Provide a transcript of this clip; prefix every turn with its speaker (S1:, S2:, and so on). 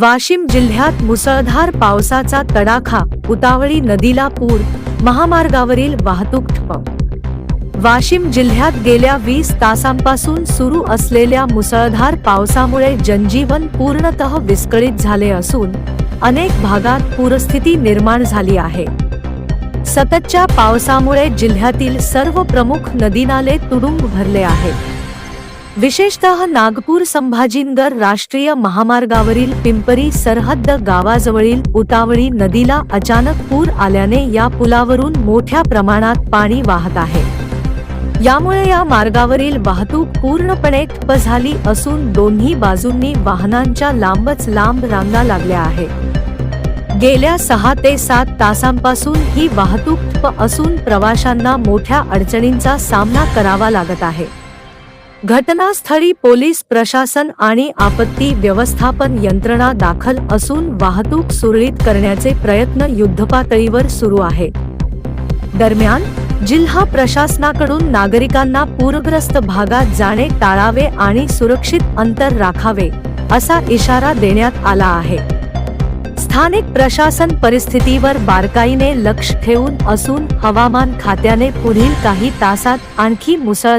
S1: वाशिम जिल्ह्यात मुसळधार पावसाचा तडाखा उतावळी नदीला पूर महामार्गावरील वाहतूक ठप्प. वाशिम जिल्ह्यात गेल्या वीस तासांपासून सुरू असलेल्या मुसळधार पावसामुळे जनजीवन पूर्णतः विस्कळीत झाले असून अनेक भागात पूरस्थिती निर्माण झाली आहे. सततच्या पावसामुळे जिल्ह्यातील सर्व प्रमुख नदीनाले तुडुंब भरले आहेत. विशेषतः नागपूर संभाजीनगर राष्ट्रीय महामार्गावरील पिंपरी सरहद्द गावाजवळील उतावळी नदीला अचानक पूर आल्याने या पुलावरून मोठ्या प्रमाणात पाणी वाहत आहे. यामुळे या मार्गावरील वाहतूक पूर्णपणे ठप्प झाली असून दोन्ही बाजूंनी वाहनांच्या लांबच लांब रांगा लागल्या आहेत. गेल्या सहा ते सात तासांपासून ही वाहतूक ठप्प असून प्रवाशांना मोठ्या अडचणींचा सामना करावा लागत आहे. घटनास्थळी पोलीस प्रशासन आणि आपत्ती व्यवस्थापन यंत्रणा दाखल असून वाहतूक सुरळीत करण्याचे प्रयत्न युद्धपातळीवर सुरू आहेत दरम्यान जिल्हा प्रशासनाकडून नागरिकांना पूरग्रस्त भागात जाणे टाळावे आणि सुरक्षित अंतर राखावे असा इशारा देण्यात आला आहे. स्थानिक प्रशासन परिस्थितीवर बारकाईने लक्ष ठेवून असून हवामान खात्याने पुढील काही तासात आणखी मुसळधार